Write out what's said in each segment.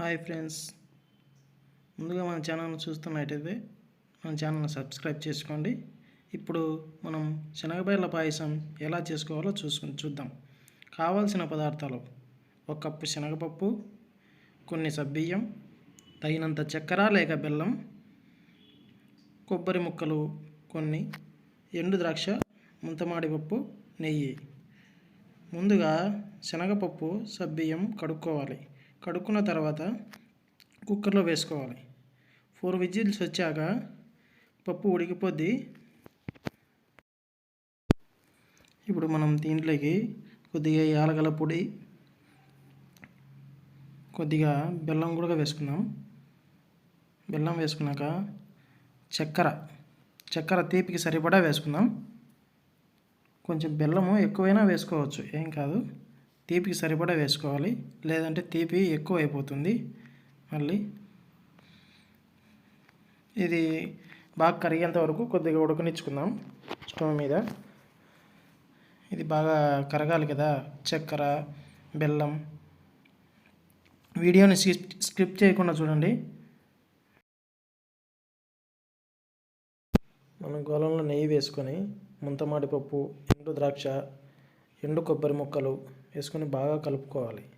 Hi friends. ముందుగా మన ఛానల్ని చూస్తున్నట్టయితే మన ఛానల్ని సబ్స్క్రైబ్ చేసుకోండి. ఇప్పుడు మనం శనగబేళ్ళ పాయసం ఎలా చేసుకోవాలో చూసుకుని చూద్దాం. కావాల్సిన పదార్థాలు ఒక కప్పు శనగపప్పు కొన్ని సబ్బియ్యం తగినంత చక్కెర లేక బెల్లం కొబ్బరి ముక్కలు కొన్ని ఎండు ద్రాక్ష ముంతమాడిపప్పు నెయ్యి. ముందుగా శనగపప్పు సబ్బియ్యం కడుక్కోవాలి. కడుక్కున్న తర్వాత కుక్కర్లో వేసుకోవాలి. ఫోర్ విజిల్స్ వచ్చాక పప్పు ఉడికిపోద్ది. ఇప్పుడు మనం దీంట్లోకి కొద్దిగా యాలగల పొడి కొద్దిగా బెల్లం కూడా వేసుకుందాం. బెల్లం వేసుకున్నాక చక్కెర చక్కెర తీపికి సరిపడా వేసుకుందాం. కొంచెం బెల్లము ఎక్కువైనా వేసుకోవచ్చు ఏం కాదు. తీపికి సరిపడా వేసుకోవాలి. లేదంటే తీపి ఎక్కువ అయిపోతుంది. మళ్ళీ ఇది బాగా కరిగేంత వరకు కొద్దిగా ఉడకనిచ్చుకుందాం స్టవ్ మీద. ఇది బాగా కరగాలి కదా. చక్కెర బెల్లం. వీడియోని స్కిప్ చేయకుండా చూడండి. మనం గోళంలో నెయ్యి వేసుకొని ముంతమాడి పప్పు ఎండు ద్రాక్ష ఎండు కొబ్బరి ముక్కలు వేసుకొని బాగా కలుపుకోవాలి.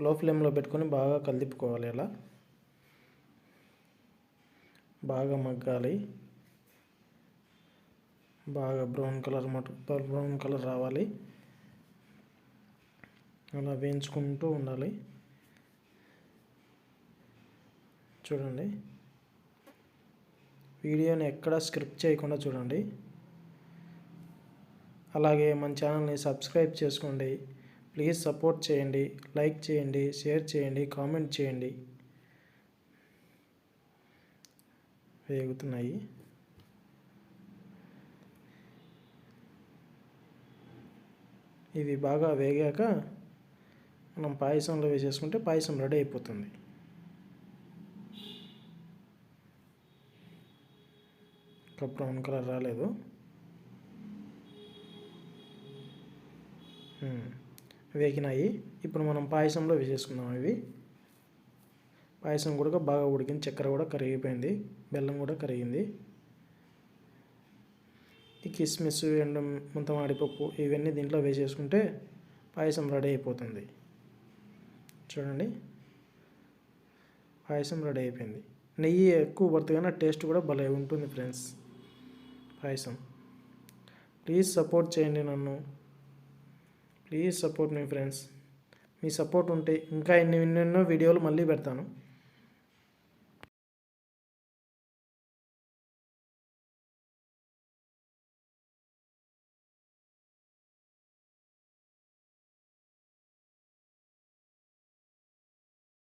లో ఫ్లేమ్లో పెట్టుకొని బాగా కలిపుకోవాలి ఇలా బాగా మగ్గాలి. బాగా బ్రౌన్ కలర్ మటు బ్రౌన్ కలర్ రావాలి. అలా వేయించుకుంటూ ఉండాలి. చూడండి. వీడియోని ఎక్కడ స్క్రిప్ట్ చేయకుండా చూడండి. అలాగే మన ఛానల్ని సబ్స్క్రైబ్ చేసుకోండి. ప్లీజ్ సపోర్ట్ చేయండి. లైక్ చేయండి. షేర్ చేయండి. కామెంట్ చేయండి. వేగుతున్నాయి. ఇవి బాగా వేగాక మనం పాయసంలో వేసేసుకుంటే పాయసం రెడీ అయిపోతుంది. ఇంకా బ్రౌన్ కలర్ రాలేదు. వేగినాయి ఇప్పుడు మనం పాయసంలో వేసేసుకుందాం ఇవి. పాయసం కూడా బాగా ఉడికింది. చక్కెర కూడా కరిగిపోయింది. బెల్లం కూడా కరిగింది. ఈ కిస్మిస్ ఎండు ముంతమాడిపప్పు ఇవన్నీ దీంట్లో వేసేసుకుంటే పాయసం రెడీ అయిపోతుంది. చూడండి. పాయసం రెడీ అయిపోయింది. నెయ్యి ఎక్కువ పడుతుంది టేస్ట్ కూడా భలే ఉంటుంది ఫ్రెండ్స్. పాయసం. ప్లీజ్ సపోర్ట్ చేయండి నన్ను. ప్లీజ్ సపోర్ట్ మీ ఫ్రెండ్స్. మీ సపోర్ట్ ఉంటే ఇంకా ఎన్ని ఎన్నెన్నో వీడియోలు మళ్ళీ పెడతాను.